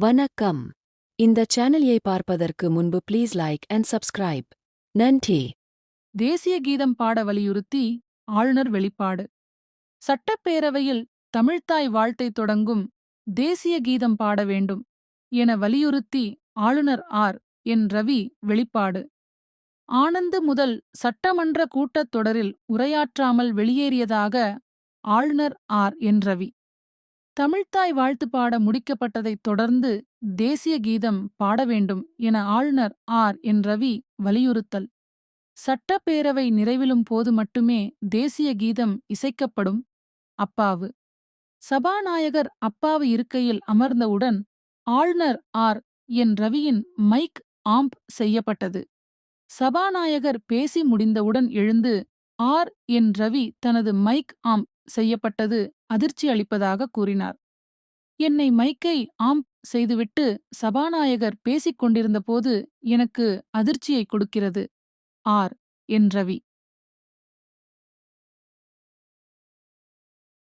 வணக்கம். இந்த சேனலை பார்ப்பதற்கு முன்பு ப்ளீஸ் லைக் அண்ட் சப்ஸ்கிரைப். நன்றி. தேசிய கீதம் பாட வலியுறுத்தி ஆளுநர் வெளிப்பாடு. சட்டப்பேரவையில் தமிழ்த்தாய் வாழ்த்தை தொடங்கும் தேசிய கீதம் பாட வேண்டும் என வலியுறுத்தி ஆளுநர் ஆர். என். ரவி வெளிப்பாடு. ஆனந்து முதல் சட்டமன்ற கூட்டத்தொடரில் உரையாற்றாமல் வெளியேறியதாக ஆளுநர் ஆர். என். ரவி. தமிழ்த்தாய் வாழ்த்து பாட முடிக்கப்பட்டதைத் தொடர்ந்து தேசிய கீதம் பாட வேண்டும் என ஆளுநர் ஆர். என். ரவி வலியுறுத்தல். சட்டப்பேரவை நிறைவிலும் போது மட்டுமே தேசிய கீதம் இசைக்கப்படும் அப்பாவு. சபாநாயகர் அப்பாவு இருக்கையில் அமர்ந்தவுடன் ஆளுநர் ஆர். என். ரவியின் மைக் ஆம்ப் செய்யப்பட்டது. சபாநாயகர் பேசி முடிந்தவுடன் எழுந்து ஆர். என். ரவி தனது மைக் ஆம்ப் செய்யப்பட்டது அதிர்ச்சி அளிப்பதாக கூறினார். என்னை மைக்கை ஆம்ப் செய்துவிட்டு சபாநாயகர் பேசிக் கொண்டிருந்தபோது எனக்கு அதிர்ச்சியை கொடுக்கிறது ஆர். என். ரவி.